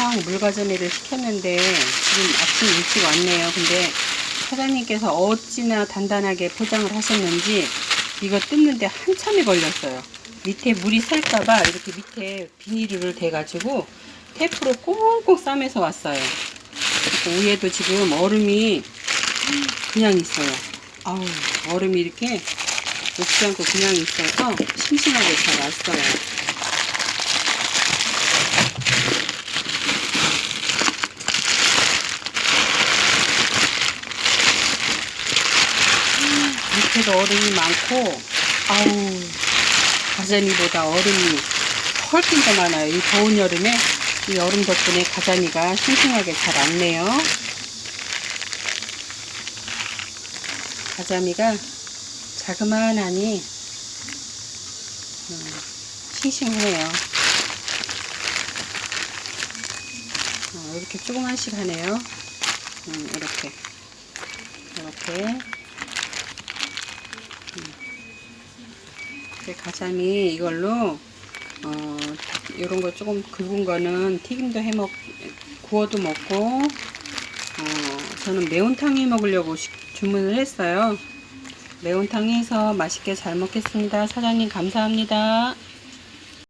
막 물가전이를 시켰는데 지금 아침 일찍 왔네요. 근데 사장님께서 어찌나 단단하게 포장을 하셨는지 이거 뜯는데 한참이 걸렸어요. 밑에 물이 셀까봐 이렇게 밑에 비닐을 대가지고 테이프로 꽁꽁 싸매서 왔어요. 위에도 지금 얼음이 그냥 있어요. 아우 얼음이 이렇게 녹지 않고 그냥 있어서 싱싱하게 잘 왔어요. 밑에도 얼음이 많고 아우 가자미보다 얼음이 훨씬 더 많아요. 이 더운 여름에 이 얼음 덕분에 가자미가 싱싱하게 잘 왔네요. 가자미가 자그마하니 음, 싱싱해요. 어, 이렇게 조그만씩 하네요. 음, 이렇게 이렇게 가자미 이걸로 어 이런 거 조금 굵은 거는 튀김도 해먹 구워도 먹고 어 저는 매운탕 해 먹으려고 시- 주문을 했어요. 매운탕 해서 맛있게 잘 먹겠습니다. 사장님 감사합니다